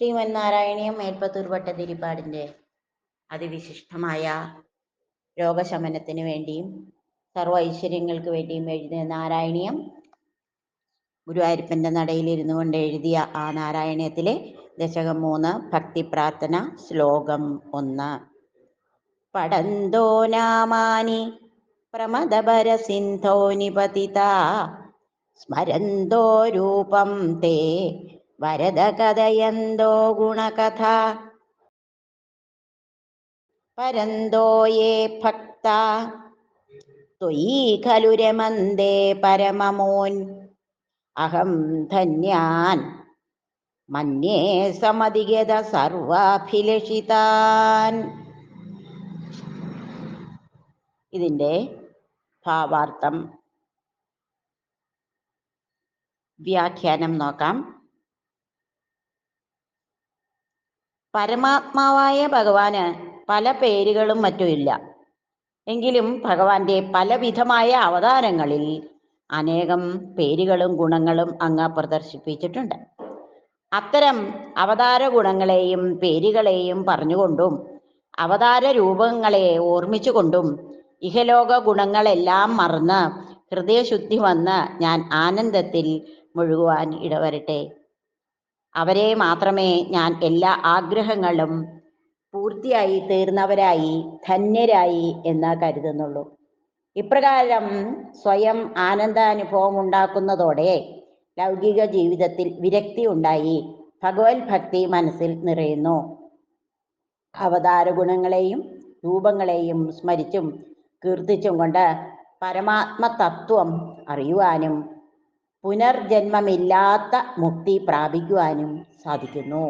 ശ്രീമന്നാരായണീയം മേൽപ്പത്തൂർ ഭട്ടതിരിപ്പാടിന്റെ അതിവിശിഷ്ടമായ രോഗശമനത്തിന് വേണ്ടിയും സർവ ഐശ്വര്യങ്ങൾക്ക് വേണ്ടിയും എഴുതിയ നാരായണീയം ഗുരുവായൂരപ്പന്റെ നടയിലിരുന്നു കൊണ്ട് എഴുതിയ ആ നാരായണീയത്തിലെ ദശകം മൂന്ന് ഭക്തി പ്രാർത്ഥന ശ്ലോകം ഒന്ന്. പടന്തോ നാമാനി പ്രമദപരസിന്ധോ നിപതിത സ്മരന്തോ രൂപം തേ വരദ കഥയന്തോ ഗുണകഥ. പരന്തോ യേ ഭക്ത. ത്വയീ പരമമോൻ. അഹം ധന്യാൻ. മന്യേ സമധിഗത സർവാഭിലഷിതാൻ. ഇതിന്റെ ഭാവാർത്ഥം. വ്യാഖ്യാനം നോക്കാം. പരമാത്മാവായ ഭഗവാന് പല പേരുകളും മറ്റുമില്ല. എങ്കിലും ഭഗവാന്റെ പലവിധമായ അവതാരങ്ങളിൽ അനേകം പേരുകളും ഗുണങ്ങളും അങ്ങ് പ്രദർശിപ്പിച്ചിട്ടുണ്ട്. അത്തരം അവതാര ഗുണങ്ങളെയും പേരുകളെയും പറഞ്ഞുകൊണ്ടും അവതാര രൂപങ്ങളെ ഓർമ്മിച്ചുകൊണ്ടും ഇഹലോക ഗുണങ്ങളെല്ലാം മറന്ന് ഹൃദയശുദ്ധി വന്ന് ഞാൻ ആനന്ദത്തിൽ മുഴുകുവാൻ ഇടവരട്ടെ. അവരെ മാത്രമേ ഞാൻ എല്ലാ ആഗ്രഹങ്ങളും പൂർത്തിയായി തീർന്നവരായി ധന്യരായി എന്ന് കരുതുന്നുള്ളൂ. ഇപ്രകാരം സ്വയം ആനന്ദാനുഭവം ഉണ്ടാക്കുന്നതോടെ ലൗകിക ജീവിതത്തിൽ വിരക്തി ഉണ്ടായി ഭഗവത് ഭക്തി മനസ്സിൽ നിറയുന്നു. അവതാര ഗുണങ്ങളെയും രൂപങ്ങളെയും സ്മരിച്ചും കീർത്തിച്ചും കൊണ്ട് പരമാത്മ തത്വം അറിയുവാനും പുനർജന്മമില്ലാത്ത മുക്തി പ്രാപിക്കുവാനും സാധിക്കുന്നു.